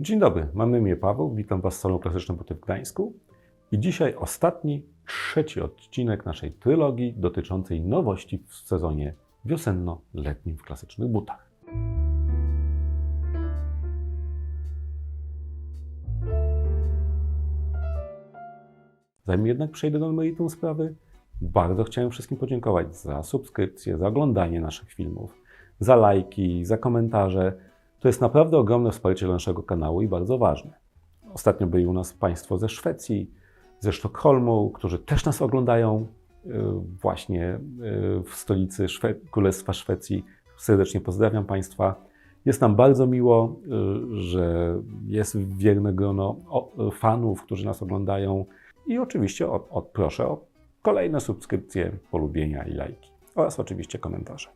Dzień dobry, mam na imię Paweł, witam Was w Salonu Klasycznym Buty w Gdańsku. I dzisiaj ostatni, trzeci odcinek naszej trylogii dotyczącej nowości w sezonie wiosenno-letnim w klasycznych butach. Zanim jednak przejdę do meritum sprawy, bardzo chciałem wszystkim podziękować za subskrypcję, za oglądanie naszych filmów, za lajki, za komentarze. To jest naprawdę ogromne wsparcie dla naszego kanału i bardzo ważne. Ostatnio byli u nas Państwo ze Szwecji, ze Sztokholmu, którzy też nas oglądają y, właśnie y, w stolicy Szwe- Królestwa Szwecji. Serdecznie pozdrawiam Państwa. Jest nam bardzo miło, y, że jest wierne grono fanów, którzy nas oglądają i oczywiście o, o, proszę o kolejne subskrypcje, polubienia i lajki oraz oczywiście komentarze.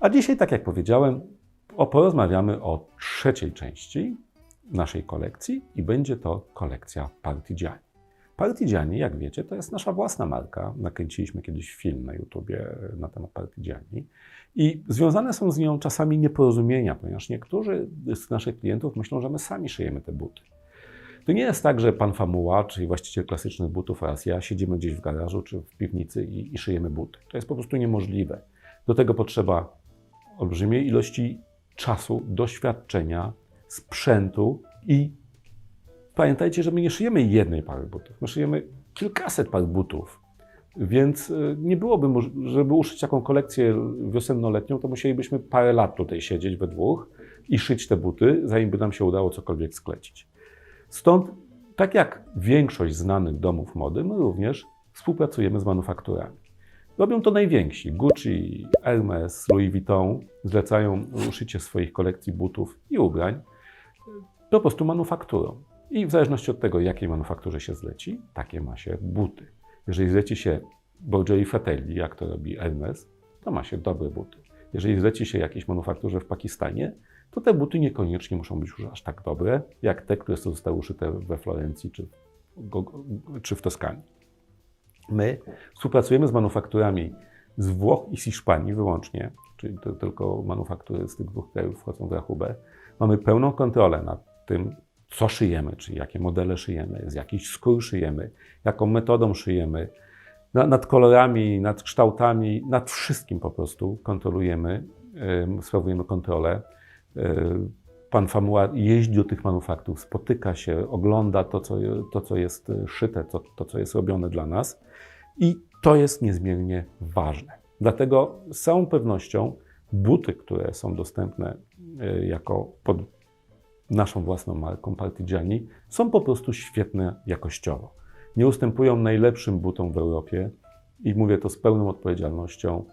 A dzisiaj, tak jak powiedziałem, porozmawiamy o trzeciej części naszej kolekcji i będzie to kolekcja Partigiani. Partigiani, jak wiecie, to jest nasza własna marka. Nakręciliśmy kiedyś film na YouTubie na temat Partigiani i związane są z nią czasami nieporozumienia, ponieważ niektórzy z naszych klientów myślą, że my sami szyjemy te buty. To nie jest tak, że pan Famuła, czyli właściciel klasycznych butów oraz ja siedzimy gdzieś w garażu czy w piwnicy i, i szyjemy buty. To jest po prostu niemożliwe. Do tego potrzeba olbrzymiej ilości czasu, doświadczenia, sprzętu i pamiętajcie, że my nie szyjemy jednej pary butów, my szyjemy kilkaset par butów. Więc y, nie byłoby, żeby uszyć taką kolekcję wiosenno-letnią, to musielibyśmy parę lat tutaj siedzieć we dwóch i szyć te buty, zanim by nam się udało cokolwiek sklecić. Stąd, tak jak większość znanych domów mody, my również współpracujemy z manufakturami. Robią to najwięksi. Gucci, Hermes, Louis Vuitton zlecają uszycie swoich kolekcji butów i ubrań po prostu manufakturą. I w zależności od tego, jakiej manufakturze się zleci, takie ma się buty. Jeżeli zleci się Borgeli Fratelli, jak to robi Hermes, to ma się dobre buty. Jeżeli zleci się jakiejś manufakturze w Pakistanie, to te buty niekoniecznie muszą być już aż tak dobre, jak te, które zostały uszyte we Florencji czy, w czy w Toskanii. My współpracujemy z manufakturami z Włoch i z Hiszpanii wyłącznie, czyli to tylko manufaktury z tych dwóch krajów wchodzą w rachubę. Mamy pełną kontrolę nad tym, co szyjemy, czyli jakie modele szyjemy, z jakich skór szyjemy, jaką metodą szyjemy, na- nad kolorami, nad kształtami, nad wszystkim po prostu kontrolujemy, sprawujemy kontrolę. Pan Famuła jeździ do tych manufaktur, spotyka się, ogląda to, co, to, co jest y, szyte, to, to, co jest robione dla nas. I to jest niezmiernie ważne. Dlatego z całą pewnością buty, które są dostępne y, jako pod naszą własną marką Partigiani, są po prostu świetne jakościowo. Nie ustępują najlepszym butom w Europie i mówię to z pełną odpowiedzialnością,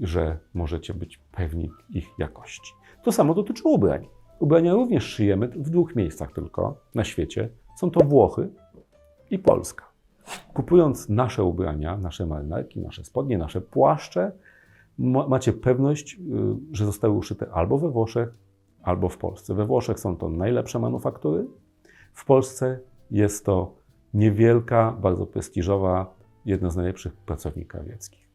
że możecie być pewni ich jakości. To samo dotyczy ubrań. Ubrania również szyjemy w dwóch miejscach tylko na świecie. Są to Włochy i Polska. Kupując nasze ubrania, nasze marynarki, nasze spodnie, nasze płaszcze, ma- macie pewność, y, że zostały uszyte albo we Włoszech, albo w Polsce. We Włoszech są to najlepsze manufaktury, w Polsce jest to niewielka, bardzo prestiżowa, jedna z najlepszych pracowni krawieckich.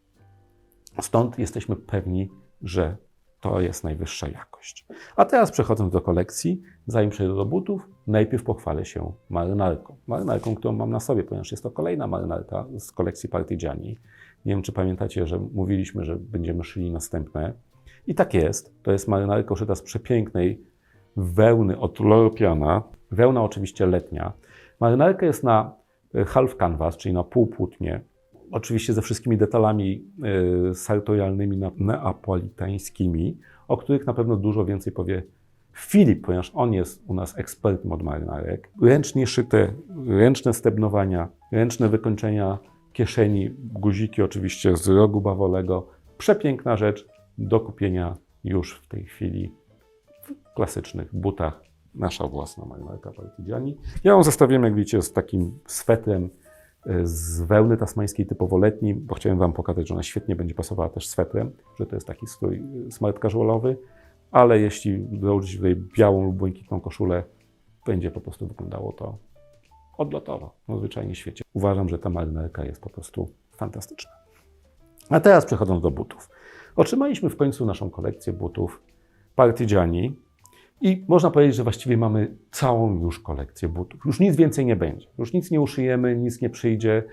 Stąd jesteśmy pewni, że to jest najwyższa jakość. A teraz przechodząc do kolekcji, zanim przejdę do butów, najpierw pochwalę się marynarką. Marynarką, którą mam na sobie, ponieważ jest to kolejna marynarka z kolekcji Partigiani. Nie wiem, czy pamiętacie, że mówiliśmy, że będziemy szyli następne. I tak jest. To jest marynarka uszyta z przepięknej wełny od Loropiana. Wełna oczywiście letnia. Marynarka jest na half canvas, czyli na półpłótnie. Oczywiście ze wszystkimi detalami y, sartorialnymi, neapolitańskimi, o których na pewno dużo więcej powie Filip, ponieważ on jest u nas ekspertem od marynarek. Ręcznie szyte, ręczne stebnowania, ręczne wykończenia kieszeni, guziki oczywiście z rogu bawolego. Przepiękna rzecz do kupienia już w tej chwili w klasycznych butach. Nasza własna marynarka Partigiani. Ja ją zestawiłem, jak widzicie, z takim swetrem z wełny tasmańskiej typowo letni, bo chciałem Wam pokazać, że ona świetnie będzie pasowała też swetrem, że to jest taki strój y, smart casualowy, ale jeśli dołożyć tutaj białą lub błękitną koszulę, będzie po prostu wyglądało to odlotowo, no zwyczajnie świecie. Uważam, że ta marynarka jest po prostu fantastyczna. A teraz przechodząc do butów. Otrzymaliśmy w końcu naszą kolekcję butów Partigiani I można powiedzieć, że właściwie mamy całą już kolekcję butów. Już nic więcej nie będzie. Już nic nie uszyjemy, nic nie przyjdzie,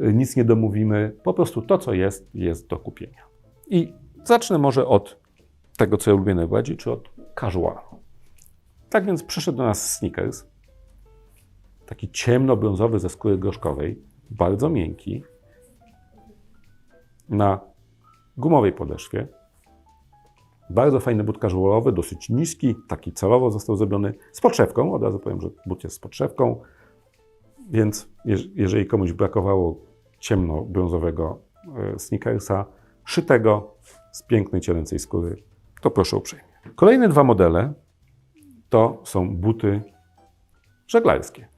y, nic nie domówimy. Po prostu to, co jest, jest do kupienia. I zacznę może od tego, co ja lubię najbardziej, czy od casualu. Tak więc przyszedł do nas sneakers. Taki ciemno-brązowy ze skóry gorzkowej, bardzo miękki, na gumowej podeszwie. Bardzo fajny but casualowy, dosyć niski, taki celowo został zrobiony z podszewką. Od razu powiem, że but jest z podszewką, więc jeż- jeżeli komuś brakowało ciemno-brązowego e, sneakersa, szytego z pięknej cielęcej skóry, to proszę uprzejmie. Kolejne dwa modele to są buty żeglarskie.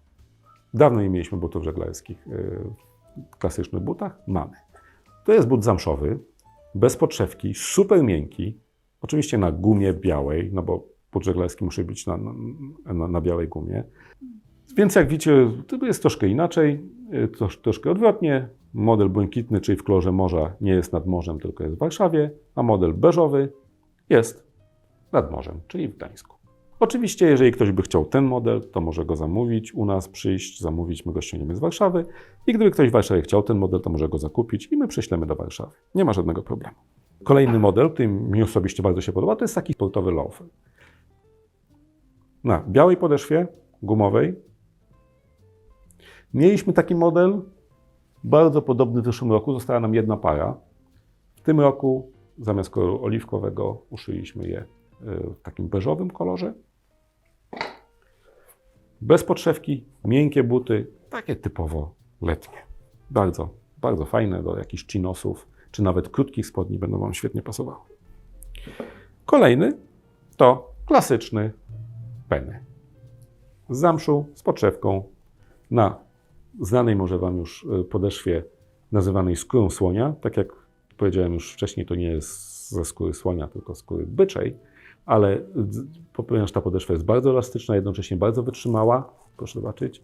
Dawno nie mieliśmy butów żeglarskich e, w klasycznych butach. Mamy. To jest but zamszowy, bez podszewki, super miękki, oczywiście na gumie białej, no bo but żeglarski musi być na, na, na białej gumie. Więc jak widzicie, to jest troszkę inaczej, y, trosz, troszkę odwrotnie. Model błękitny, czyli w kolorze morza, nie jest nad morzem, tylko jest w Warszawie, a model beżowy jest nad morzem, czyli w Gdańsku. Oczywiście, jeżeli ktoś by chciał ten model, to może go zamówić u nas, przyjść, zamówić, my go ściągniemy z Warszawy. I gdyby ktoś w Warszawie chciał ten model, to może go zakupić i my prześlemy do Warszawy. Nie ma żadnego problemu. Kolejny model, który mi osobiście bardzo się podoba, to jest taki sportowy loafer. Na białej podeszwie, gumowej. Mieliśmy taki model, bardzo podobny w zeszłym roku, została nam jedna para. W tym roku zamiast koloru oliwkowego uszyliśmy je y, w takim beżowym kolorze. Bez podszewki, miękkie buty, takie typowo letnie. Bardzo, bardzo fajne do jakichś chinosów, czy nawet krótkich spodni będą Wam świetnie pasowały. Kolejny to klasyczny penny. Z zamszu, z podszewką, na znanej może Wam już y, podeszwie nazywanej skórą słonia. Tak jak powiedziałem już wcześniej, to nie jest ze skóry słonia, tylko skóry byczej, ale ponieważ ta podeszwa jest bardzo elastyczna, jednocześnie bardzo wytrzymała, proszę zobaczyć,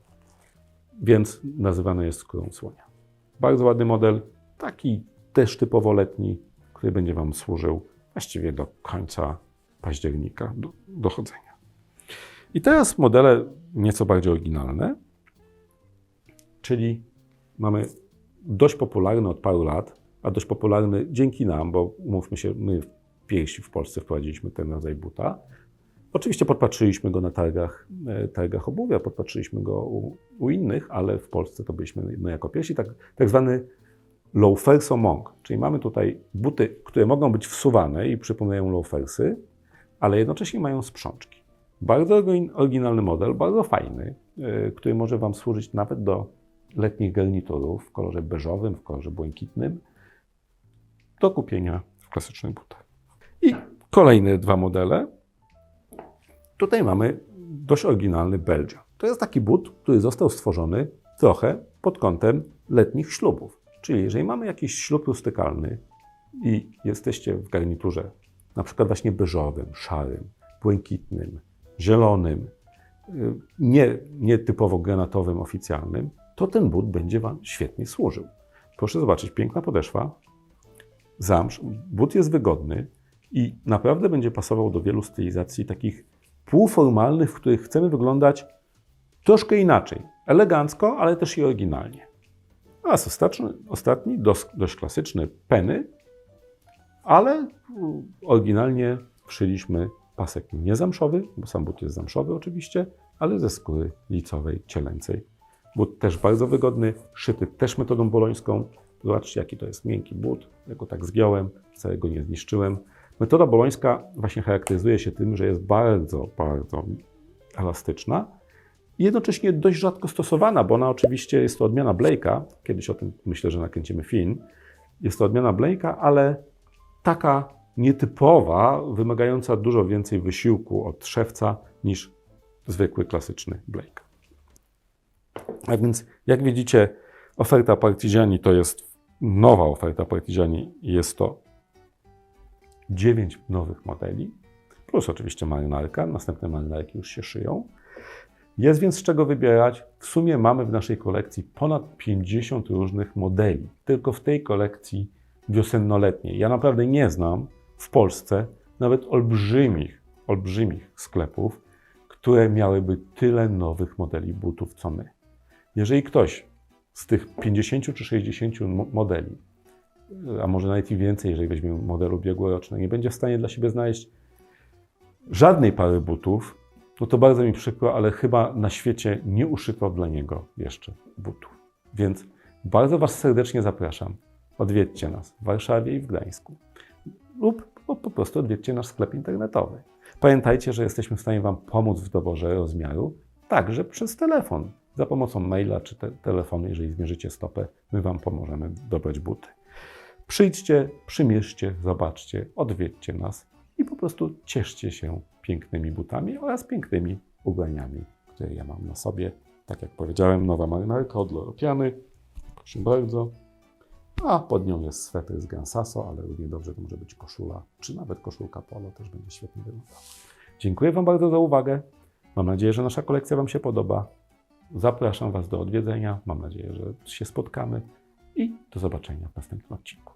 więc nazywana jest skórą słonia. Bardzo ładny model, taki też typowo letni, który będzie Wam służył właściwie do końca października, do, do chodzenia. I teraz modele nieco bardziej oryginalne, czyli mamy dość popularny od paru lat, a dość popularny dzięki nam, bo umówmy się, my pierwsi w Polsce wprowadziliśmy ten rodzaj buta. Oczywiście podpatrzyliśmy go na targach, e, targach obuwia, podpatrzyliśmy go u, u innych, ale w Polsce to byliśmy my jako pierwsi, tak, tak zwany loaferso monk, czyli mamy tutaj buty, które mogą być wsuwane i przypominają loafersy, ale jednocześnie mają sprzączki. Bardzo orygin- oryginalny model, bardzo fajny, e, który może Wam służyć nawet do letnich garniturów w kolorze beżowym, w kolorze błękitnym, do kupienia w klasycznych butach. I kolejne dwa modele. Tutaj mamy dość oryginalny Belgia. To jest taki but, który został stworzony trochę pod kątem letnich ślubów. Czyli jeżeli mamy jakiś ślub rustykalny i jesteście w garniturze, na przykład właśnie beżowym, szarym, błękitnym, zielonym, y, nie, nie typowo granatowym, oficjalnym, to ten but będzie Wam świetnie służył. Proszę zobaczyć, piękna podeszwa, zamsz, but jest wygodny i naprawdę będzie pasował do wielu stylizacji takich półformalnych, w których chcemy wyglądać troszkę inaczej. Elegancko, ale też i oryginalnie. Oraz ostatni, ostatni dość, dość klasyczny, penny, ale mm, oryginalnie wszyliśmy pasek niezamszowy, bo sam but jest zamszowy oczywiście, ale ze skóry licowej, cielęcej. But też bardzo wygodny, szyty też metodą bolońską. Zobaczcie, jaki to jest miękki but. Ja go tak zgiąłem, wcale go nie zniszczyłem. Metoda bolońska właśnie charakteryzuje się tym, że jest bardzo, bardzo elastyczna jednocześnie dość rzadko stosowana, bo ona oczywiście jest to odmiana Blake'a. Kiedyś o tym myślę, że nakręcimy film. Jest to odmiana Blake'a, ale taka nietypowa, wymagająca dużo więcej wysiłku od szewca niż zwykły, klasyczny Blake. A więc, jak widzicie, oferta Partigiani to jest nowa oferta Partigiani. Jest to 9 nowych modeli, plus oczywiście marynarka. Następne marynarki już się szyją. Jest więc z czego wybierać. W sumie mamy w naszej kolekcji ponad 50 różnych modeli. Tylko w tej kolekcji wiosennoletniej. Ja naprawdę nie znam w Polsce nawet olbrzymich olbrzymich sklepów, które miałyby tyle nowych modeli butów co my. Jeżeli ktoś z tych 50 czy 60 mo- modeli, a może nawet i więcej, jeżeli weźmiemy model ubiegłoroczny, nie będzie w stanie dla siebie znaleźć żadnej pary butów, no to bardzo mi przykro, ale chyba na świecie nie uszyto dla niego jeszcze butów. Więc bardzo Was serdecznie zapraszam. Odwiedźcie nas w Warszawie i w Gdańsku. Lub po, prostu odwiedźcie nasz sklep internetowy. Pamiętajcie, że jesteśmy w stanie Wam pomóc w doborze rozmiaru, także przez telefon. Za pomocą maila czy te, telefonu, jeżeli zmierzycie stopę, my Wam pomożemy dobrać buty. Przyjdźcie, przymierzcie, zobaczcie, odwiedźcie nas i po prostu cieszcie się pięknymi butami oraz pięknymi ubraniami, które ja mam na sobie. Tak jak powiedziałem, nowa marynarka od Loropiany. Proszę bardzo. A pod nią jest sweter z Gansaso, ale równie dobrze to może być koszula, czy nawet koszulka polo też będzie świetnie wyglądała. Dziękuję Wam bardzo za uwagę. Mam nadzieję, że nasza kolekcja Wam się podoba. Zapraszam Was do odwiedzenia. Mam nadzieję, że się spotkamy i do zobaczenia w następnym odcinku.